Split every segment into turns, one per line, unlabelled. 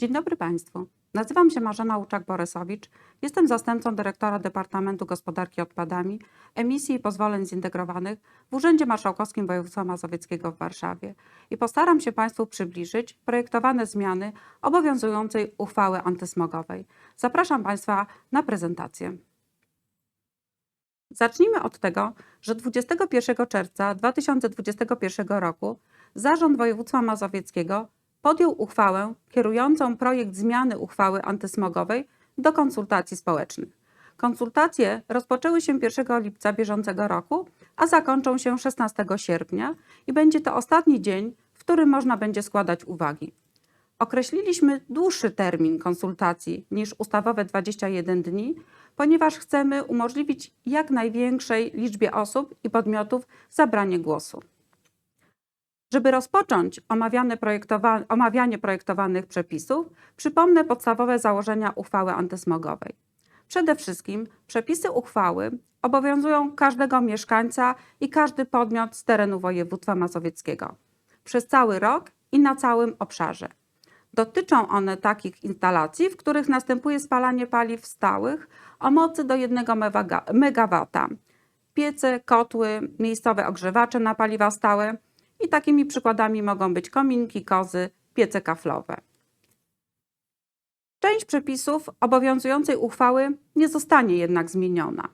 Dzień dobry Państwu. Nazywam się Marzena Łuczak-Borysowicz. Jestem zastępcą dyrektora Departamentu Gospodarki Odpadami, Emisji i Pozwoleń Zintegrowanych w Urzędzie Marszałkowskim Województwa Mazowieckiego w Warszawie i postaram się Państwu przybliżyć projektowane zmiany obowiązującej uchwały antysmogowej. Zapraszam Państwa na prezentację. Zacznijmy od tego, że 21 czerwca 2021 roku Zarząd Województwa Mazowieckiego podjął uchwałę kierującą projekt zmiany uchwały antysmogowej do konsultacji społecznych. Konsultacje rozpoczęły się 1 lipca bieżącego roku, a zakończą się 16 sierpnia i będzie to ostatni dzień, w którym można będzie składać uwagi. Określiliśmy dłuższy termin konsultacji niż ustawowe 21 dni, ponieważ chcemy umożliwić jak największej liczbie osób i podmiotów zabranie głosu. Żeby rozpocząć projektowa- omawianie projektowanych przepisów, przypomnę podstawowe założenia uchwały antysmogowej. Przede wszystkim przepisy uchwały obowiązują każdego mieszkańca i każdy podmiot z terenu województwa mazowieckiego przez cały rok i na całym obszarze. Dotyczą one takich instalacji, w których następuje spalanie paliw stałych o mocy do 1 MW, piece, kotły, miejscowe ogrzewacze na paliwa stałe i takimi przykładami mogą być kominki, kozy, piece kaflowe. Część przepisów obowiązującej uchwały nie zostanie jednak zmieniona.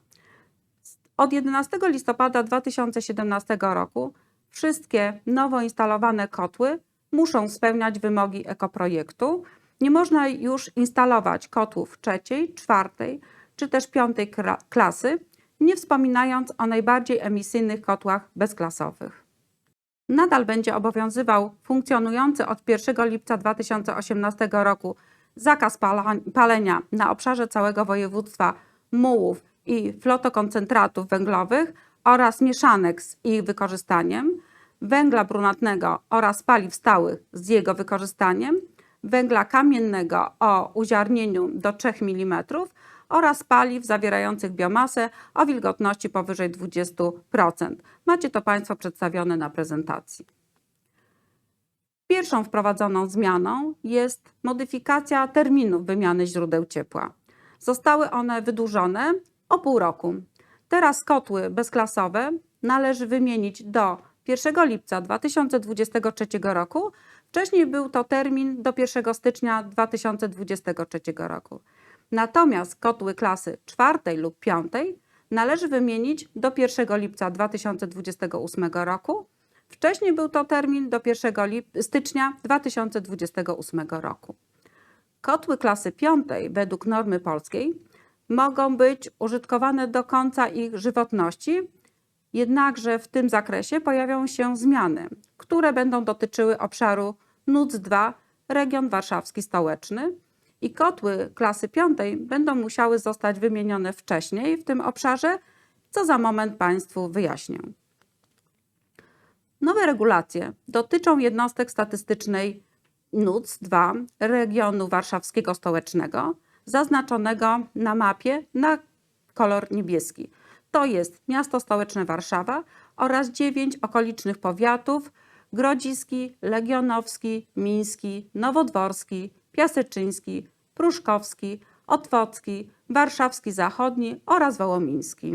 Od 11 listopada 2017 roku wszystkie nowo instalowane kotły muszą spełniać wymogi ekoprojektu. Nie można już instalować kotłów trzeciej, czwartej czy też piątej klasy, nie wspominając o najbardziej emisyjnych kotłach bezklasowych. Nadal będzie obowiązywał funkcjonujący od 1 lipca 2018 roku zakaz palenia na obszarze całego województwa mułów i flotokoncentratów węglowych oraz mieszanek z ich wykorzystaniem, węgla brunatnego oraz paliw stałych z jego wykorzystaniem, węgla kamiennego o uziarnieniu do 3 mm oraz paliw zawierających biomasę o wilgotności powyżej 20%. Macie to Państwo przedstawione na prezentacji. Pierwszą wprowadzoną zmianą jest modyfikacja terminów wymiany źródeł ciepła. Zostały one wydłużone o pół roku. Teraz kotły bezklasowe należy wymienić do 1 lipca 2023 roku. Wcześniej był to termin do 1 stycznia 2023 roku. Natomiast kotły klasy czwartej lub piątej należy wymienić do 1 lipca 2028 roku. Wcześniej był to termin do 1 lip- stycznia 2028 roku. Kotły klasy piątej według normy polskiej mogą być użytkowane do końca ich żywotności, jednakże w tym zakresie pojawią się zmiany, które będą dotyczyły obszaru NUC 2, region warszawski stołeczny, i kotły klasy piątej będą musiały zostać wymienione wcześniej w tym obszarze, co za moment Państwu wyjaśnię. Nowe regulacje dotyczą jednostek statystycznej NUC 2 regionu warszawskiego stołecznego, zaznaczonego na mapie na kolor niebieski. To jest miasto stołeczne Warszawa oraz dziewięć okolicznych powiatów: Grodziski, Legionowski, Miński, Nowodworski, Piaseczyński, Pruszkowski, Otwocki, Warszawski Zachodni oraz Wołomiński.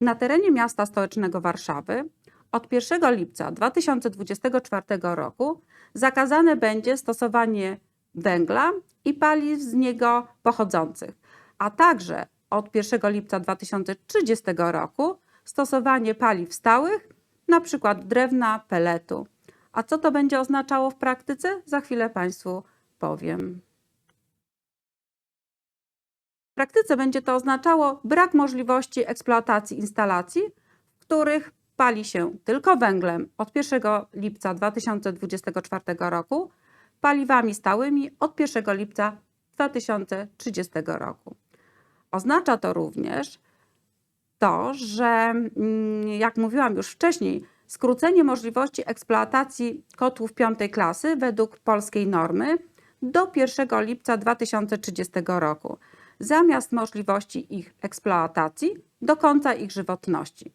Na terenie miasta stołecznego Warszawy od 1 lipca 2024 roku zakazane będzie stosowanie węgla i paliw z niego pochodzących, a także od 1 lipca 2030 roku stosowanie paliw stałych, np. drewna, peletu. A co to będzie oznaczało w praktyce? Za chwilę Państwu powiem. W praktyce będzie to oznaczało brak możliwości eksploatacji instalacji, w których pali się tylko węglem od 1 lipca 2024 roku, paliwami stałymi od 1 lipca 2030 roku. Oznacza to również to, że mm, jak mówiłam już wcześniej, skrócenie możliwości eksploatacji kotłów piątej klasy według polskiej normy do 1 lipca 2030 roku, zamiast możliwości ich eksploatacji do końca ich żywotności.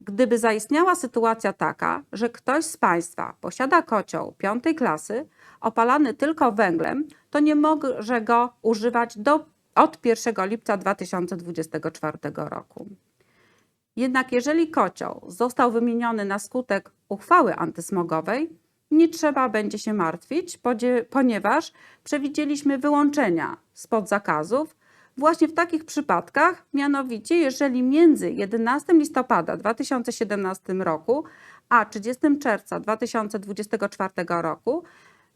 Gdyby zaistniała sytuacja taka, że ktoś z Państwa posiada kocioł piątej klasy opalany tylko węglem, to nie może go używać do, od 1 lipca 2024 roku. Jednak jeżeli kocioł został wymieniony na skutek uchwały antysmogowej, nie trzeba będzie się martwić, ponieważ przewidzieliśmy wyłączenia spod zakazów właśnie w takich przypadkach, mianowicie jeżeli między 11 listopada 2017 roku a 30 czerwca 2024 roku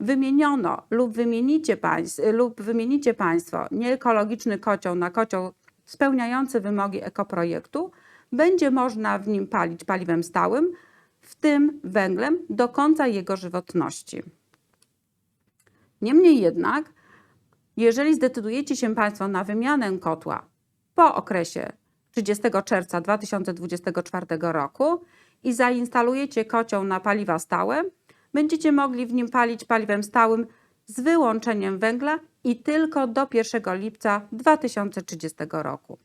wymieniono lub wymienicie, państw, lub wymienicie Państwo nieekologiczny kocioł na kocioł spełniający wymogi ekoprojektu, będzie można w nim palić paliwem stałym, w tym węglem, do końca jego żywotności. Niemniej jednak, jeżeli zdecydujecie się Państwo na wymianę kotła po okresie 30 czerwca 2024 roku i zainstalujecie kocioł na paliwa stałe, będziecie mogli w nim palić paliwem stałym z wyłączeniem węgla i tylko do 1 lipca 2030 roku.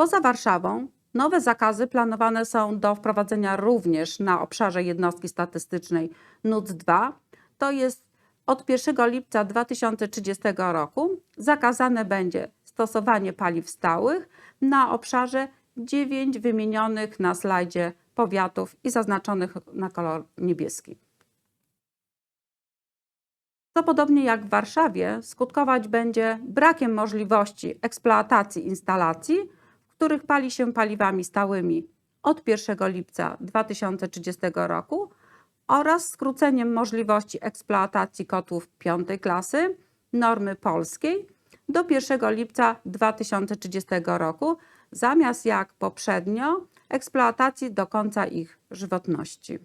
Poza Warszawą nowe zakazy planowane są do wprowadzenia również na obszarze jednostki statystycznej NUC 2. To jest od 1 lipca 2030 roku zakazane będzie stosowanie paliw stałych na obszarze 9 wymienionych na slajdzie powiatów i zaznaczonych na kolor niebieski. To podobnie jak w Warszawie skutkować będzie brakiem możliwości eksploatacji instalacji, których pali się paliwami stałymi od 1 lipca 2030 roku oraz skróceniem możliwości eksploatacji kotłów piątej klasy normy polskiej do 1 lipca 2030 roku, zamiast jak poprzednio eksploatacji do końca ich żywotności.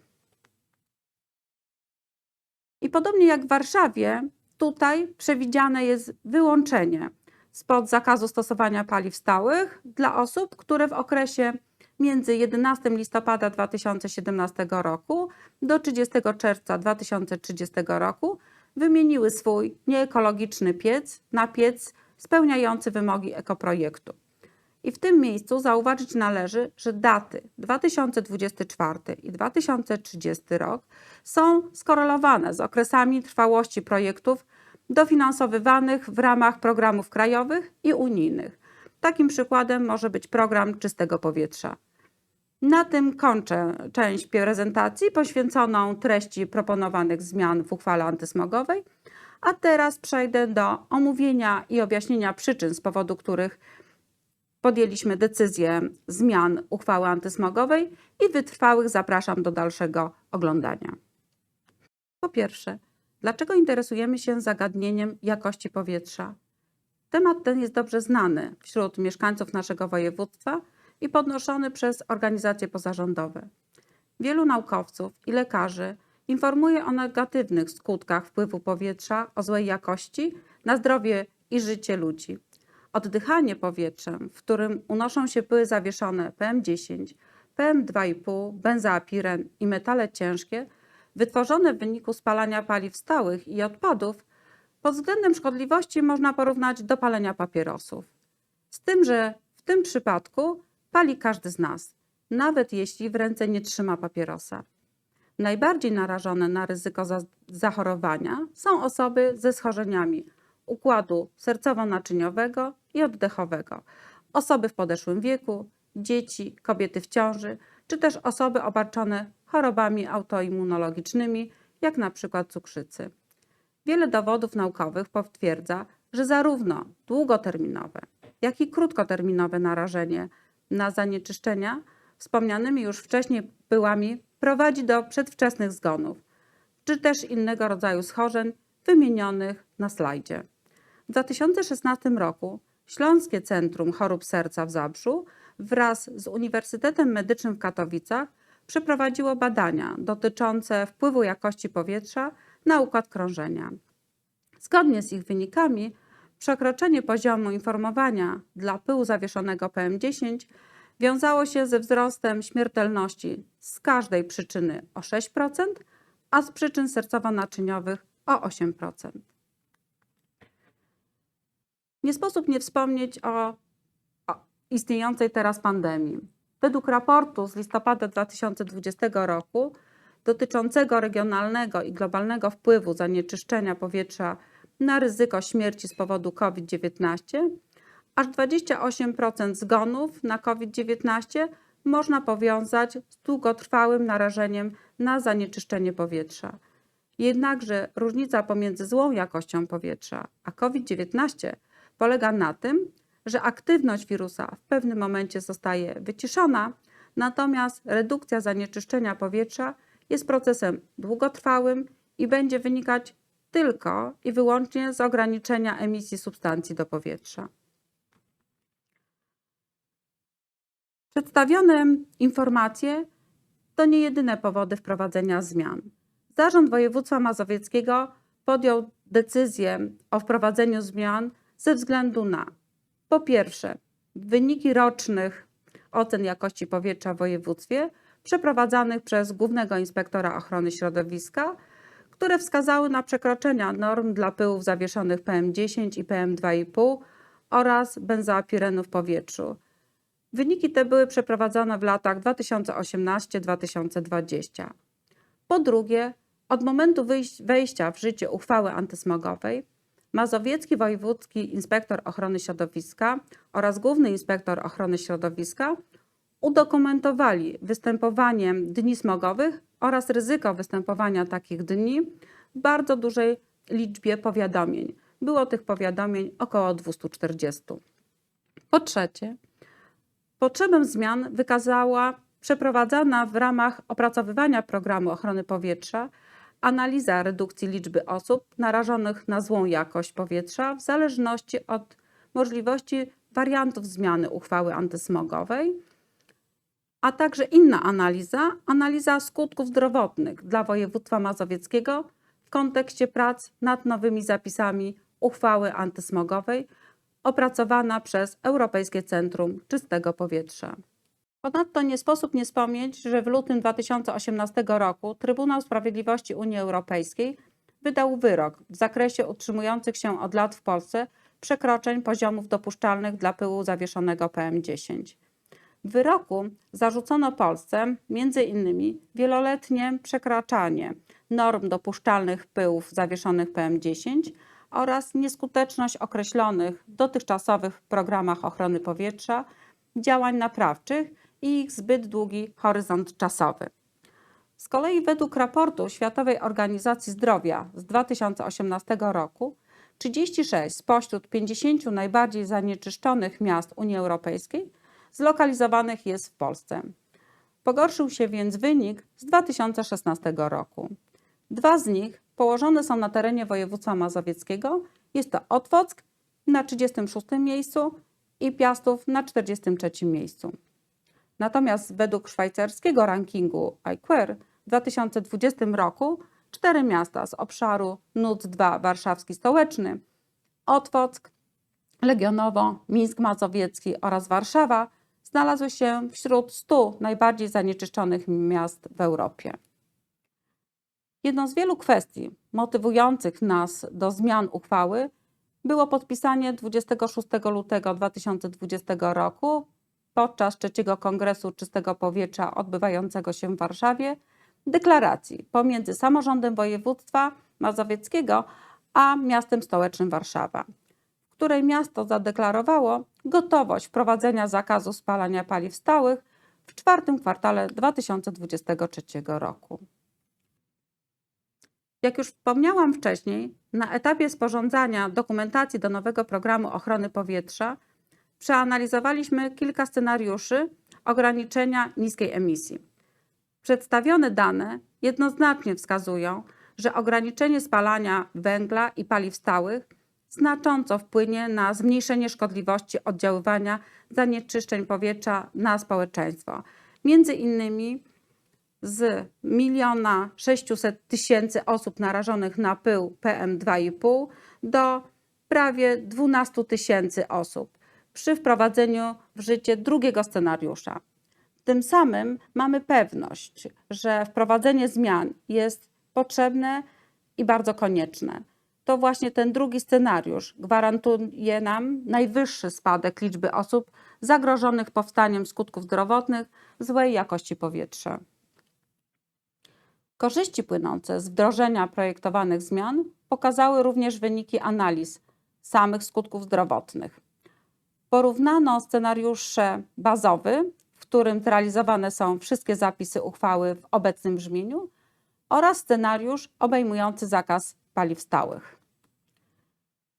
I podobnie jak w Warszawie, tutaj przewidziane jest wyłączenie spod zakazu stosowania paliw stałych dla osób, które w okresie między 11 listopada 2017 roku do 30 czerwca 2030 roku wymieniły swój nieekologiczny piec na piec spełniający wymogi ekoprojektu. I w tym miejscu zauważyć należy, że daty 2024 i 2030 rok są skorelowane z okresami trwałości projektów dofinansowywanych w ramach programów krajowych i unijnych. Takim przykładem może być program czystego powietrza. Na tym kończę część prezentacji poświęconą treści proponowanych zmian w uchwale antysmogowej, a teraz przejdę do omówienia i objaśnienia przyczyn, z powodu których podjęliśmy decyzję zmian uchwały antysmogowej i wytrwałych zapraszam do dalszego oglądania. Po pierwsze, dlaczego interesujemy się zagadnieniem jakości powietrza? Temat ten jest dobrze znany wśród mieszkańców naszego województwa i podnoszony przez organizacje pozarządowe. Wielu naukowców i lekarzy informuje o negatywnych skutkach wpływu powietrza o złej jakości na zdrowie i życie ludzi. Oddychanie powietrzem, w którym unoszą się pyły zawieszone PM10, PM2,5, benzoapiren i metale ciężkie, wytworzone w wyniku spalania paliw stałych i odpadów, pod względem szkodliwości można porównać do palenia papierosów. Z tym, że w tym przypadku pali każdy z nas, nawet jeśli w ręce nie trzyma papierosa. Najbardziej narażone na ryzyko za zachorowania są osoby ze schorzeniami układu sercowo-naczyniowego i oddechowego, osoby w podeszłym wieku, dzieci, kobiety w ciąży, czy też osoby obarczone chorobami autoimmunologicznymi, jak na przykład cukrzycy. Wiele dowodów naukowych potwierdza, że zarówno długoterminowe, jak i krótkoterminowe narażenie na zanieczyszczenia wspomnianymi już wcześniej pyłami prowadzi do przedwczesnych zgonów, czy też innego rodzaju schorzeń wymienionych na slajdzie. W 2016 roku Śląskie Centrum Chorób Serca w Zabrzu wraz z Uniwersytetem Medycznym w Katowicach przeprowadziło badania dotyczące wpływu jakości powietrza na układ krążenia. Zgodnie z ich wynikami, przekroczenie poziomu informowania dla pyłu zawieszonego PM10 wiązało się ze wzrostem śmiertelności z każdej przyczyny o 6%, a z przyczyn sercowo-naczyniowych o 8%. Nie sposób nie wspomnieć o, o istniejącej teraz pandemii. Według raportu z listopada 2020 roku dotyczącego regionalnego i globalnego wpływu zanieczyszczenia powietrza na ryzyko śmierci z powodu COVID-19, aż 28% zgonów na COVID-19 można powiązać z długotrwałym narażeniem na zanieczyszczenie powietrza. Jednakże różnica pomiędzy złą jakością powietrza a COVID-19 polega na tym, że aktywność wirusa w pewnym momencie zostaje wyciszona, natomiast redukcja zanieczyszczenia powietrza jest procesem długotrwałym i będzie wynikać tylko i wyłącznie z ograniczenia emisji substancji do powietrza. Przedstawione informacje to nie jedyne powody wprowadzenia zmian. Zarząd Województwa Mazowieckiego podjął decyzję o wprowadzeniu zmian ze względu na po pierwsze wyniki rocznych ocen jakości powietrza w województwie przeprowadzanych przez Głównego Inspektora Ochrony Środowiska, które wskazały na przekroczenia norm dla pyłów zawieszonych PM10 i PM2,5 oraz benzoapirenu w powietrzu. Wyniki te były przeprowadzone w latach 2018-2020. Po drugie, od momentu wejścia w życie uchwały antysmogowej, Mazowiecki Wojewódzki Inspektor Ochrony Środowiska oraz Główny Inspektor Ochrony Środowiska udokumentowali występowanie dni smogowych oraz ryzyko występowania takich dni w bardzo dużej liczbie powiadomień. Było tych powiadomień około 240. Po trzecie, potrzebę zmian wykazała przeprowadzana w ramach opracowywania programu ochrony powietrza analiza redukcji liczby osób narażonych na złą jakość powietrza w zależności od możliwości wariantów zmiany uchwały antysmogowej, a także inna analiza, analiza skutków zdrowotnych dla województwa mazowieckiego w kontekście prac nad nowymi zapisami uchwały antysmogowej opracowana przez Europejskie Centrum Czystego Powietrza. Ponadto nie sposób nie wspomnieć, że w lutym 2018 roku Trybunał Sprawiedliwości Unii Europejskiej wydał wyrok w zakresie utrzymujących się od lat w Polsce przekroczeń poziomów dopuszczalnych dla pyłu zawieszonego PM10. W wyroku zarzucono Polsce m.in. wieloletnie przekraczanie norm dopuszczalnych pyłów zawieszonych PM10 oraz nieskuteczność określonych w dotychczasowych programach ochrony powietrza działań naprawczych i ich zbyt długi horyzont czasowy. Z kolei według raportu Światowej Organizacji Zdrowia z 2018 roku 36 spośród 50 najbardziej zanieczyszczonych miast Unii Europejskiej zlokalizowanych jest w Polsce. Pogorszył się więc wynik z 2016 roku. Dwa z nich położone są na terenie województwa mazowieckiego. Jest to Otwock na 36 miejscu i Piastów na 43 miejscu. Natomiast według szwajcarskiego rankingu iQuer w 2020 roku cztery miasta z obszaru NUC 2 warszawski stołeczny, Otwock, Legionowo, Mińsk Mazowiecki oraz Warszawa znalazły się wśród 100 najbardziej zanieczyszczonych miast w Europie. Jedną z wielu kwestii motywujących nas do zmian uchwały było podpisanie 26 lutego 2020 roku podczas trzeciego Kongresu Czystego Powietrza odbywającego się w Warszawie deklaracji pomiędzy samorządem województwa mazowieckiego a miastem stołecznym Warszawa, w której miasto zadeklarowało gotowość wprowadzenia zakazu spalania paliw stałych w czwartym kwartale 2023 roku. Jak już wspomniałam wcześniej, na etapie sporządzania dokumentacji do nowego programu ochrony powietrza przeanalizowaliśmy kilka scenariuszy ograniczenia niskiej emisji. Przedstawione dane jednoznacznie wskazują, że ograniczenie spalania węgla i paliw stałych znacząco wpłynie na zmniejszenie szkodliwości oddziaływania zanieczyszczeń powietrza na społeczeństwo. Między innymi z 1 600 tysięcy osób narażonych na pył PM2,5 do prawie 12 tysięcy osób przy wprowadzeniu w życie drugiego scenariusza. Tym samym mamy pewność, że wprowadzenie zmian jest potrzebne i bardzo konieczne. to właśnie ten drugi scenariusz gwarantuje nam najwyższy spadek liczby osób zagrożonych powstaniem skutków zdrowotnych złej jakości powietrza. Korzyści płynące z wdrożenia projektowanych zmian pokazały również wyniki analiz samych skutków zdrowotnych. Porównano scenariusze bazowy, w którym zrealizowane są wszystkie zapisy uchwały w obecnym brzmieniu, oraz scenariusz obejmujący zakaz paliw stałych.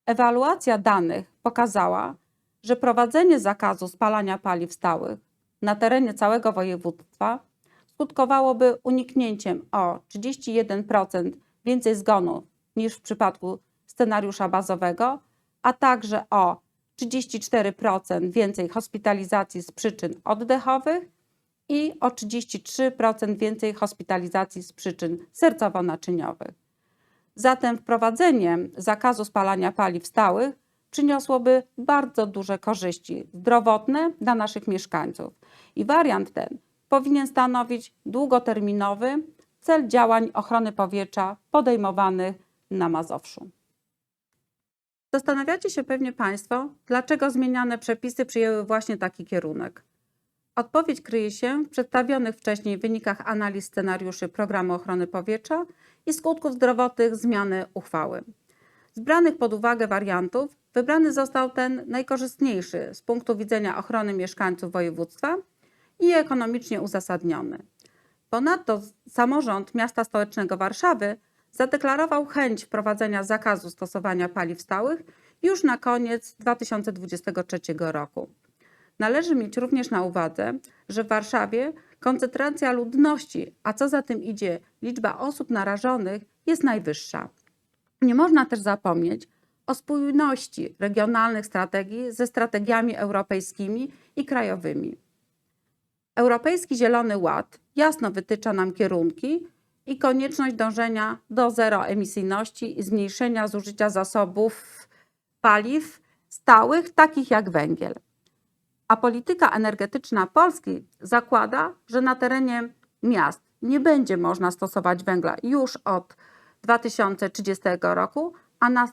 Ewaluacja danych pokazała, że prowadzenie zakazu spalania paliw stałych na terenie całego województwa skutkowałoby uniknięciem o 31% więcej zgonów niż w przypadku scenariusza bazowego, a także o 34% więcej hospitalizacji z przyczyn oddechowych i o 33% więcej hospitalizacji z przyczyn sercowo-naczyniowych. Zatem wprowadzenie zakazu spalania paliw stałych przyniosłoby bardzo duże korzyści zdrowotne dla naszych mieszkańców. I wariant ten powinien stanowić długoterminowy cel działań ochrony powietrza podejmowanych na Mazowszu. Zastanawiacie się pewnie Państwo, dlaczego zmieniane przepisy przyjęły właśnie taki kierunek. Odpowiedź kryje się w przedstawionych wcześniej wynikach analiz scenariuszy Programu Ochrony Powietrza i skutków zdrowotnych zmiany uchwały. Z branych pod uwagę wariantów wybrany został ten najkorzystniejszy z punktu widzenia ochrony mieszkańców województwa i ekonomicznie uzasadniony. Ponadto samorząd miasta stołecznego Warszawy zadeklarował chęć wprowadzenia zakazu stosowania paliw stałych już na koniec 2023 roku. Należy mieć również na uwadze, że w Warszawie koncentracja ludności, a co za tym idzie liczba osób narażonych, jest najwyższa. Nie można też zapomnieć o spójności regionalnych strategii ze strategiami europejskimi i krajowymi. Europejski Zielony Ład jasno wytycza nam kierunki i konieczność dążenia do zeroemisyjności i zmniejszenia zużycia zasobów paliw stałych, takich jak węgiel. A polityka energetyczna Polski zakłada, że na terenie miast nie będzie można stosować węgla już od 2030 roku, a na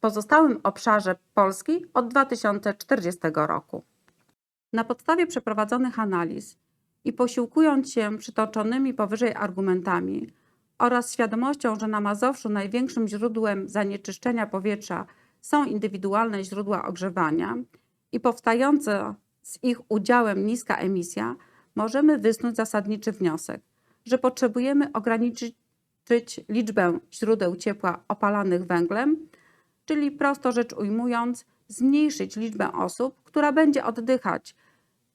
pozostałym obszarze Polski od 2040 roku. Na podstawie przeprowadzonych analiz i posiłkując się przytoczonymi powyżej argumentami oraz świadomością, że na Mazowszu największym źródłem zanieczyszczenia powietrza są indywidualne źródła ogrzewania i powstająca z ich udziałem niska emisja, możemy wysnuć zasadniczy wniosek, że potrzebujemy ograniczyć liczbę źródeł ciepła opalanych węglem, czyli prosto rzecz ujmując, zmniejszyć liczbę osób, która będzie oddychać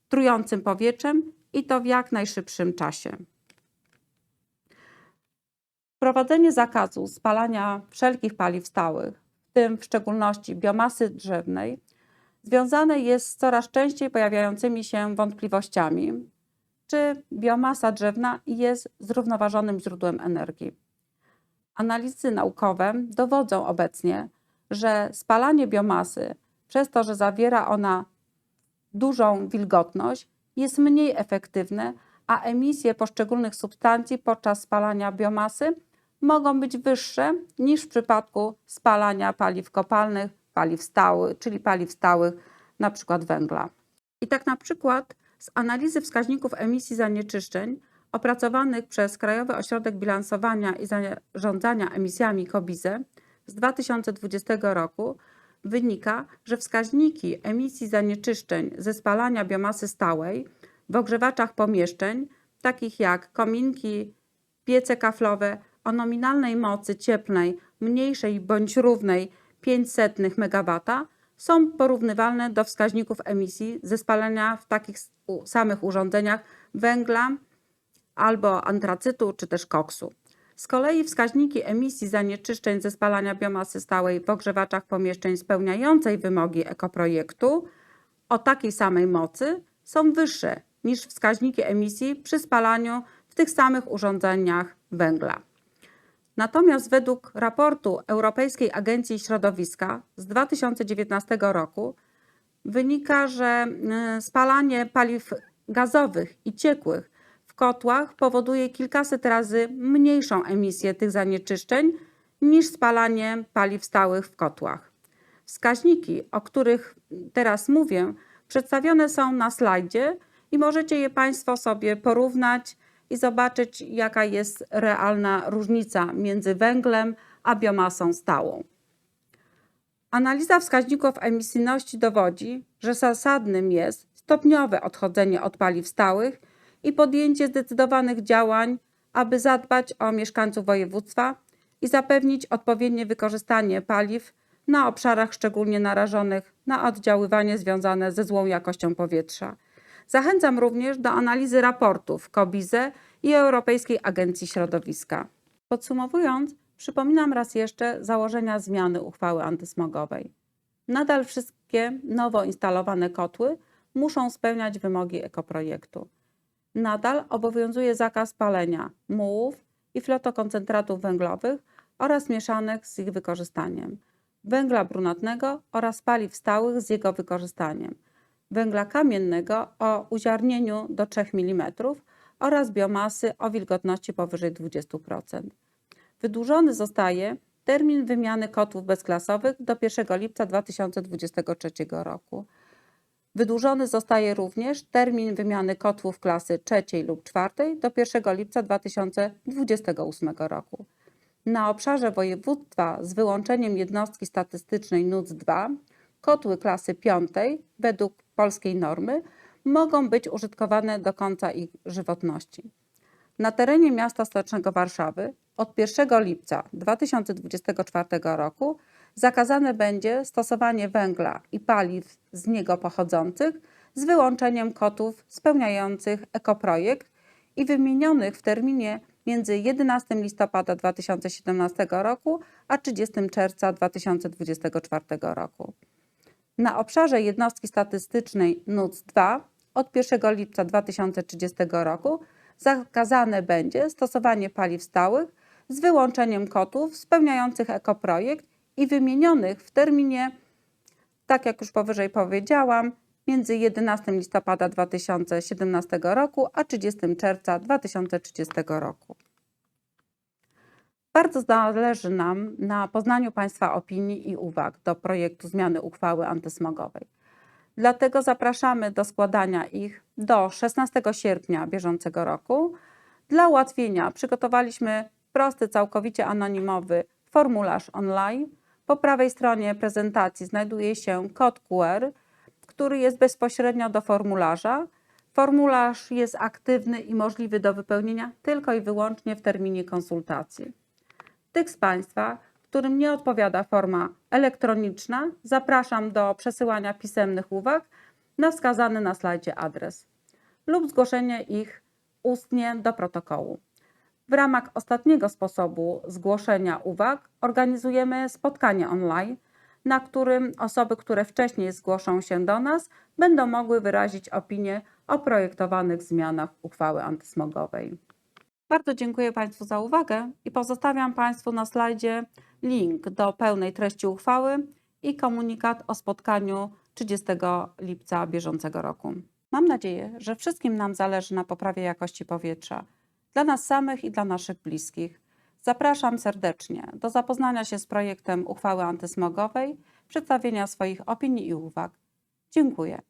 trującym powietrzem i to w jak najszybszym czasie. Wprowadzenie zakazu spalania wszelkich paliw stałych, w tym w szczególności biomasy drzewnej, związane jest z coraz częściej pojawiającymi się wątpliwościami, czy biomasa drzewna jest zrównoważonym źródłem energii. Analizy naukowe dowodzą obecnie, że spalanie biomasy, przez to, że zawiera ona dużą wilgotność, jest mniej efektywne, a emisje poszczególnych substancji podczas spalania biomasy mogą być wyższe niż w przypadku spalania paliw kopalnych, paliw stałych, czyli paliw stałych, przykład węgla. I tak na przykład z analizy wskaźników emisji zanieczyszczeń opracowanych przez Krajowy Ośrodek Bilansowania i Zarządzania Emisjami KOBIZE z 2020 roku wynika, że wskaźniki emisji zanieczyszczeń ze spalania biomasy stałej w ogrzewaczach pomieszczeń, takich jak kominki, piece kaflowe o nominalnej mocy cieplnej mniejszej bądź równej 500 MW, są porównywalne do wskaźników emisji ze spalania w takich samych urządzeniach węgla albo antracytu czy też koksu. Z kolei wskaźniki emisji zanieczyszczeń ze spalania biomasy stałej w ogrzewaczach pomieszczeń spełniającej wymogi ekoprojektu o takiej samej mocy są wyższe niż wskaźniki emisji przy spalaniu w tych samych urządzeniach węgla. Natomiast według raportu Europejskiej Agencji Środowiska z 2019 roku wynika, że y, spalanie paliw gazowych i ciekłych w kotłach powoduje kilkaset razy mniejszą emisję tych zanieczyszczeń niż spalanie paliw stałych w kotłach. Wskaźniki, o których teraz mówię, przedstawione są na slajdzie i możecie je Państwo sobie porównać i zobaczyć, jaka jest realna różnica między węglem a biomasą stałą. Analiza wskaźników emisyjności dowodzi, że zasadnym jest stopniowe odchodzenie od paliw stałych i podjęcie zdecydowanych działań, aby zadbać o mieszkańców województwa i zapewnić odpowiednie wykorzystanie paliw na obszarach szczególnie narażonych na oddziaływanie związane ze złą jakością powietrza. Zachęcam również do analizy raportów KOBIZE i Europejskiej Agencji Środowiska. Podsumowując, przypominam raz jeszcze założenia zmiany uchwały antysmogowej. Nadal wszystkie nowo instalowane kotły muszą spełniać wymogi ekoprojektu. Nadal obowiązuje zakaz palenia mułów i flotokoncentratów węglowych oraz mieszanek z ich wykorzystaniem, węgla brunatnego oraz paliw stałych z jego wykorzystaniem, węgla kamiennego o uziarnieniu do 3 mm oraz biomasy o wilgotności powyżej 20%. Wydłużony zostaje termin wymiany kotłów bezklasowych do 1 lipca 2023 roku. Wydłużony zostaje również termin wymiany kotłów klasy trzeciej lub czwartej do 1 lipca 2028 roku. Na obszarze województwa z wyłączeniem jednostki statystycznej NUC2 kotły klasy piątej według polskiej normy mogą być użytkowane do końca ich żywotności. Na terenie miasta stołecznego Warszawy od 1 lipca 2024 roku zakazane będzie stosowanie węgla i paliw z niego pochodzących z wyłączeniem kotłów spełniających ekoprojekt i wymienionych w terminie między 11 listopada 2017 roku a 30 czerwca 2024 roku. Na obszarze jednostki statystycznej NUC2 od 1 lipca 2030 roku zakazane będzie stosowanie paliw stałych z wyłączeniem kotłów spełniających ekoprojekt i wymienionych w terminie, tak jak już powyżej powiedziałam, między 11 listopada 2017 roku a 30 czerwca 2030 roku. Bardzo zależy nam na poznaniu Państwa opinii i uwag do projektu zmiany uchwały antysmogowej. Dlatego zapraszamy do składania ich do 16 sierpnia bieżącego roku. Dla ułatwienia przygotowaliśmy prosty, całkowicie anonimowy formularz online. Po prawej stronie prezentacji znajduje się kod QR, który jest bezpośrednio do formularza. Formularz jest aktywny i możliwy do wypełnienia tylko i wyłącznie w terminie konsultacji. Tych z Państwa, którym nie odpowiada forma elektroniczna, zapraszam do przesyłania pisemnych uwag na wskazany na slajdzie adres lub zgłoszenie ich ustnie do protokołu. W ramach ostatniego sposobu zgłoszenia uwag organizujemy spotkanie online, na którym osoby, które wcześniej zgłoszą się do nas, będą mogły wyrazić opinię o projektowanych zmianach uchwały antysmogowej. Bardzo dziękuję Państwu za uwagę i pozostawiam Państwu na slajdzie link do pełnej treści uchwały i komunikat o spotkaniu 30 lipca bieżącego roku. Mam nadzieję, że wszystkim nam zależy na poprawie jakości powietrza dla nas samych i dla naszych bliskich. Zapraszam serdecznie do zapoznania się z projektem uchwały antysmogowej, przedstawienia swoich opinii i uwag. Dziękuję.